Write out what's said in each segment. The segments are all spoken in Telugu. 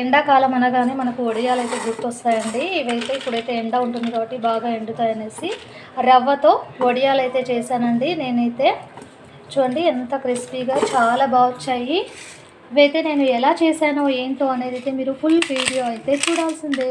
ఎండాకాలం అనగానే మనకు వడియాలు అయితే గుర్తొస్తాయండి. ఇవైతే ఇప్పుడైతే ఎండ ఉంటుంది కాబట్టి బాగా ఎండుతాయి అనేసి రవ్వతో వడియాలు అయితే చేశానండి. నేనైతే చూడండి ఎంత క్రిస్పీగా చాలా బాగా వచ్చాయి. ఇవైతే నేను ఎలా చేశానో ఏంటో అనేది అయితే మీరు ఫుల్ వీడియో అయితే చూడాల్సిందే.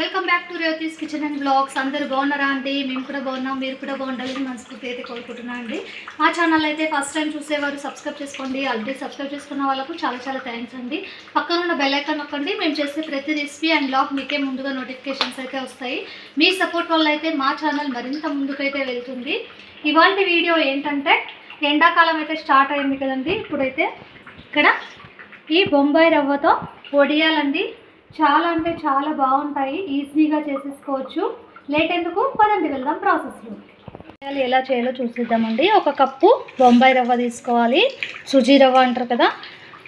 Welcome back to Revathi's kitchen and blogs అందరు బాగున్నారా అండి? మేము కూడా బాగున్నాం మీరు కూడా బాగుండాలని మనస్ఫూర్తి అయితే కోరుకుంటున్నాను అండి. మా ఛానల్ అయితే ఫస్ట్ టైం చూసేవారు సబ్స్క్రైబ్ చేసుకోండి ఆల్రెడీ సబ్స్క్రైబ్ చేసుకున్న వాళ్ళకు చాలా చాలా థ్యాంక్స్ అండి. పక్కన ఉన్న బెల్ ఐకాన్ నొక్కండి మేము చేసే ప్రతి రెసిపీ అండ్ బ్లాగ్ మీకే ముందుగా నోటిఫికేషన్స్ అయితే వస్తాయి. మీ సపోర్ట్ వల్ల అయితే మా ఛానల్ మరింత ముందుకైతే వెళ్తుంది. ఇవాళ వీడియో ఏంటంటే ఎండాకాలం అయితే స్టార్ట్ అయింది కదండి. ఇప్పుడైతే ఇక్కడ ఈ బొంబాయి రవ్వతో వడియాలండి. చాలా అంటే చాలా బాగుంటాయి ఈజీగా చేసేసుకోవచ్చు. లేట్ ఎందుకు? పదండి వెళ్దాం ప్రాసెస్లో ఎలా చేయాలో చూసిద్దామండి. ఒక కప్పు బొంబాయి రవ్వ తీసుకోవాలి. సుజీ రవ్వ అంటారు కదా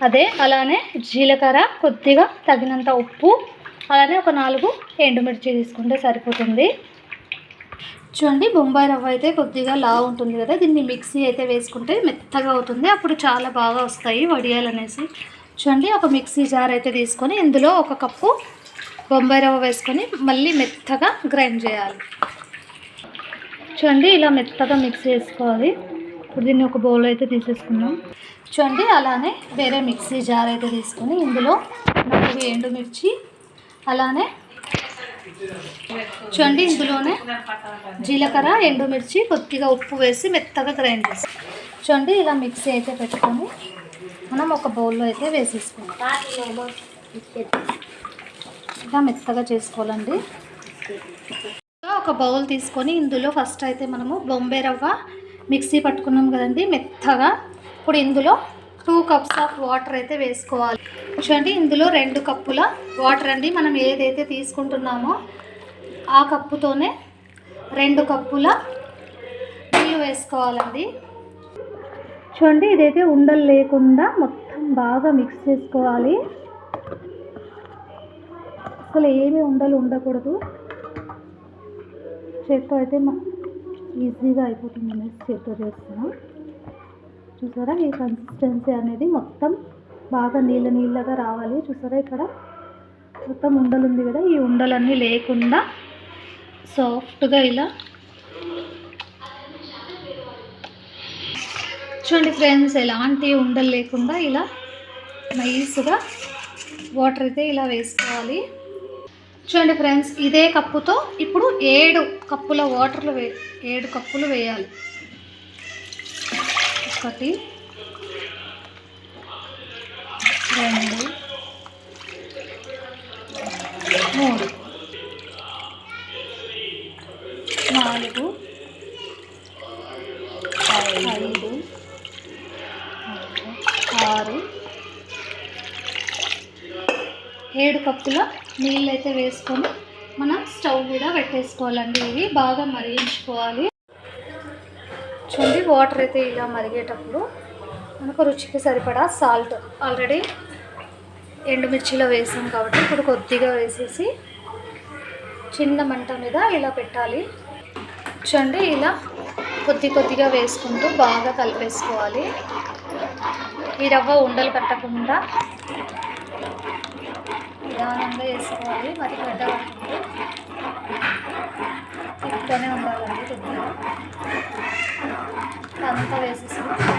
అదే అలానే జీలకర్ర కొద్దిగా తగినంత ఉప్పు అలానే ఒక నాలుగు ఎండుమిర్చి తీసుకుంటే సరిపోతుంది. చూడండి బొంబాయి రవ్వ అయితే కొద్దిగా లా ఉంటుంది కదా దీన్ని మిక్సీ అయితే వేసుకుంటే మెత్తగా అవుతుంది. అప్పుడు చాలా బాగా వస్తాయి వడియాలు అనేసి చూడండి ఒక మిక్సీ జార్ అయితే తీసుకొని ఇందులో ఒక కప్పు బొంబాయి రవ్వ వేసుకొని మళ్ళీ మెత్తగా గ్రైండ్ చేయాలి. చూడండి ఇలా మెత్తగా మిక్స్ చేసుకోవాలి. ఇప్పుడు దీన్ని ఒక బౌల్ అయితే తీసేసుకున్నాం చూడండి అలానే వేరే మిక్సీ జార్ అయితే తీసుకొని ఇందులో నాలుగు ఎండుమిర్చి అలానే చూడండి ఇందులోనే జీలకర్ర ఎండుమిర్చి కొద్దిగా ఉప్పు వేసి మెత్తగా గ్రైండ్ చేసి చూడండి ఇలా మిక్సీ అయితే పెట్టుకొని మనం ఒక బౌల్లో అయితే వేసేసుకుంటాం ఇంకా మెత్తగా చేసుకోవాలండి. ఒక బౌల్ తీసుకొని ఇందులో ఫస్ట్ అయితే మనము బొంబే రవ్వ మిక్సీ పట్టుకున్నాం కదండి మెత్తగా. ఇప్పుడు ఇందులో టూ కప్స్ ఆఫ్ వాటర్ అయితే వేసుకోవాలి. చూడండి ఇందులో రెండు కప్పుల వాటర్ అండి. మనం ఏదైతే తీసుకుంటున్నామో ఆ కప్పుతోనే రెండు కప్పుల నీళ్ళు వేసుకోవాలండి. చూడండి ఇదైతే ఉండలు లేకుండా మొత్తం బాగా మిక్స్ చేసుకోవాలి. అసలు ఏమి ఉండలు ఉండకూడదు. చేత్తో అయితే ఈజీగా అయిపోతుంది అనేసి చేత్తో చేస్తున్నాం చూసారా ఈ కన్సిస్టెన్సీ అనేది మొత్తం బాగా నీళ్ళ నీళ్ళగా రావాలి. చూసారా ఇక్కడ మొత్తం ఉండలు ఉంది కదా ఈ ఉండలన్నీ లేకుండా సాఫ్ట్గా ఇలా చూడండి ఫ్రెండ్స్ ఎలాంటి ఉండలు లేకుండా ఇలా నైస్గా వాటర్ అయితే ఇలా వేసుకోవాలి. చూడండి ఫ్రెండ్స్ ఇదే కప్పుతో ఇప్పుడు ఏడు కప్పుల వాటర్లు వే ఏడు కప్పులు వేయాలి. ఒకటి రెండు మూడు నాలుగు కప్పులో నీళ్ళు అయితే వేసుకొని మనం స్టవ్ మీద పెట్టేసుకోవాలండి. ఇవి బాగా మరిగించుకోవాలి. చూడండి వాటర్ అయితే ఇలా మరిగేటప్పుడు మనకు రుచికి సరిపడా సాల్ట్ ఆల్రెడీ ఎండుమిర్చిలో వేసాం కాబట్టి ఇప్పుడు కొద్దిగా వేసేసి చిన్న మంట మీద ఇలా పెట్టాలి. చూడండి ఇలా కొద్ది కొద్దిగా వేసుకుంటూ బాగా కలిపేసుకోవాలి. ఈ రవ్వ ఉండలు కట్టకుండా నిదానంగా వేసుకోవాలి మరి గడ్డ కట్టుకుంటూ తిప్పుతూనే ఉండాలండి కొద్దిగా అంతా వేసేసుకుంటాం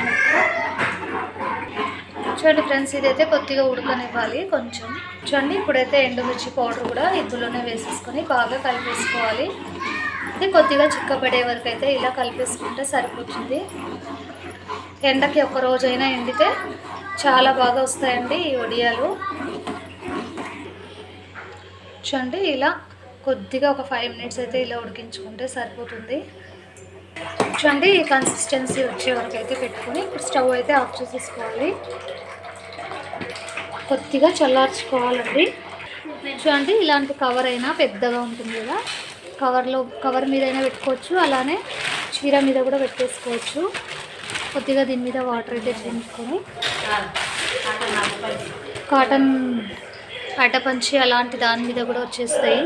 చూడండి ఫ్రెండ్స్ ఇదైతే కొద్దిగా ఉడకనివ్వాలి కొంచెం. చూడండి ఇప్పుడైతే ఎండుమిర్చి పౌడర్ కూడా ఇందులోనే వేసేసుకొని బాగా కలిపేసుకోవాలి. ఇది కొద్దిగా చిక్కపడే వరకు అయితే ఇలా కలిపేసుకుంటే సరిపోతుంది. ఎండకి ఒక రోజైనా ఎండితే చాలా బాగా వస్తాయండి ఈ వడియాలు. చూడండి ఇలా కొద్దిగా ఒక ఫైవ్ మినిట్స్ అయితే ఇలా ఉడికించుకుంటే సరిపోతుంది. చూడండి ఈ కన్సిస్టెన్సీ వచ్చే వరకు అయితే పెట్టుకుని ఇప్పుడు స్టవ్ అయితే ఆఫ్ చేసేసుకోవాలి. కొద్దిగా చల్లార్చుకోవాలండి. చూడండి ఇలాంటి కవర్ అయినా పెద్దగా ఉంటుంది కదా. కవర్లో కవర్ మీద అయినా పెట్టుకోవచ్చు. అలానే చీర మీద కూడా పెట్టేసుకోవచ్చు. కొద్దిగా దీని మీద వాటర్ అయితే చేసుకొని కాటన్ అడ్డపంచి అలాంటి దాని మీద కూడా వచ్చేస్తాయి.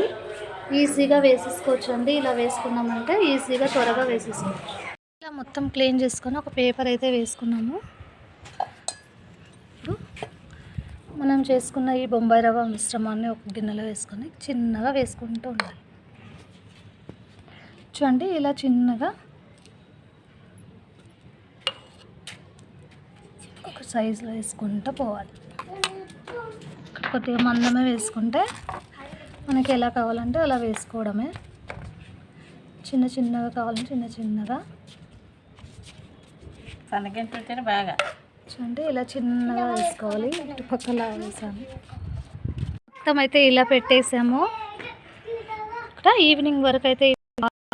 ఈజీగా వేసేసుకోవచ్చు అండి ఇలా వేసుకున్నామంటే ఈజీగా త్వరగా వేసేసుకోవచ్చు. ఇలా మొత్తం క్లీన్ చేసుకొని ఒక పేపర్ అయితే వేసుకున్నాము. ఇప్పుడు మనం చేసుకున్న ఈ బొంబాయి రవ్వ మిశ్రమాన్ని ఒక గిన్నెలో వేసుకొని చిన్నగా వేసుకుంటూ ఉండాలి. చూడండి ఇలా చిన్నగా ఒక సైజులో వేసుకుంటూ పోవాలి. కొద్దిగా మందమే వేసుకుంటే మనకి ఎలా కావాలంటే అలా వేసుకోవడమే. చిన్న చిన్నగా కావాలంటే చిన్న చిన్నగా. సన్నగింటుంటేనే బాగా. చూడండి ఇలా చిన్నగా వేసుకోవాలి. ఇటుపక్కల వేసాము మొత్తం అయితే ఇలా పెట్టేసాము. ఇక్కడ ఈవినింగ్ వరకు అయితే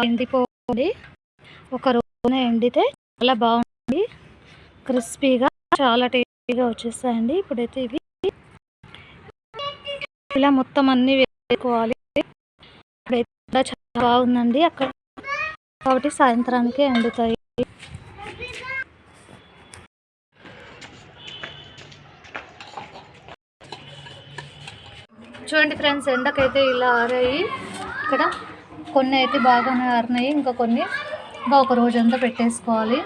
ఎండిపోయింది. ఒక రోజున ఎండితే చాలా బాగుంది. క్రిస్పీగా చాలా టేస్టీగా వచ్చేస్తాయండి ఇప్పుడైతే ఇవి ఇలా మొత్తం అన్నీ వేసుకోవాలి. ఇప్పుడైతే చాలా బాగుందండి. అక్కడ కాబట్టి సాయంత్రానికి ఎండుతాయి చూడండి ఫ్రెండ్స్ ఎండకైతే ఇలా ఆరాయి. ఇక్కడ కొన్ని అయితే బాగానే ఆరినాయి. ఇంకా కొన్ని ఇంకా ఒక రోజంతా పెట్టేసుకోవాలి.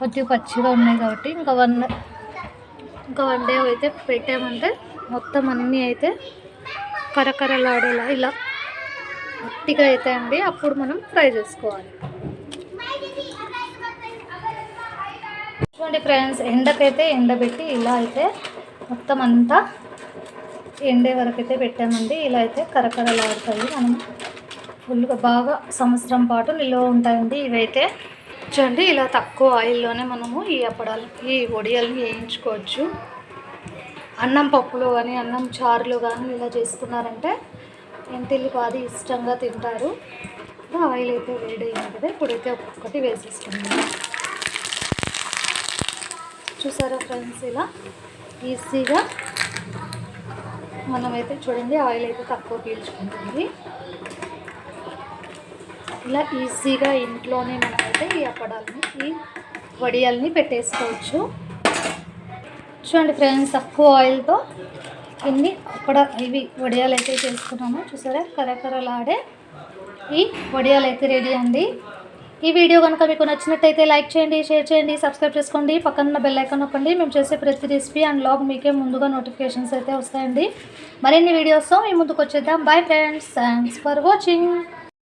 కొద్దిగా పచ్చిగా ఉన్నాయి కాబట్టి ఇంకా వన్ ఇంకా వన్ డే అయితే పెట్టామంటే మొత్తం అన్నీ అయితే కరకరలాడేలా ఇలా గట్టిగా అండి అప్పుడు మనం ఫ్రై చేసుకోవాలి. చూడండి ఫ్రెండ్స్ ఎండకైతే ఎండబెట్టి ఇలా అయితే మొత్తం అంతా ఎండే వరకు అయితే పెట్టామండి. ఇలా అయితే కరకరలాడుతాయి. మనం ఫుల్గా బాగా సంవత్సరం పాటు నిల్వ ఉంటాయండి ఇవైతే. చూడండి ఇలా తక్కువ ఆయిల్లోనే మనము ఈ అప్పడాలు ఈ వడియాలని వేయించుకోవచ్చు. అన్నం పప్పులో కానీ అన్నం చారులో కానీ ఇలా చేసుకున్నారంటే ఎంటిల్లి పాది ఇష్టంగా తింటారు. ఆయిల్ అయితే వేడైంది కదా ఇప్పుడైతే ఒక్కొక్కటి వేసేసుకున్నాను చూసారా ఫ్రెండ్స్ ఇలా ఈజీగా మనమైతే చూడండి ఆయిల్ అయితే తక్కువ పీల్చుకుంటుంది. ఇలా ఈజీగా ఇంట్లోనే మనమైతే ఈ అప్పడాలని ఈ వడియాల్ని పెట్టేసుకోవచ్చు. చూడండి ఫ్రెండ్స్ తక్కువ ఆయిల్తో ఇన్ని అక్కడ ఇవి వడియాలు అయితే చేసుకున్నాము. చూసారా? కరకరలాడే ఈ వడియాలు అయితే రెడీ అండి. ఈ వీడియో కనుక మీకు నచ్చినట్టయితే లైక్ చేయండి షేర్ చేయండి సబ్స్క్రైబ్ చేసుకోండి. పక్కన బెల్ ఐకాన్ నొక్కండి. మేము చేసే ప్రతి రెసిపీ అండ్ లాగ్ మీకే ముందుగా నోటిఫికేషన్స్ అయితే వస్తాయండి. మరిన్ని వీడియోస్తో మీ ముందుకు వచ్చేద్దాం. Bye friends thanks for watching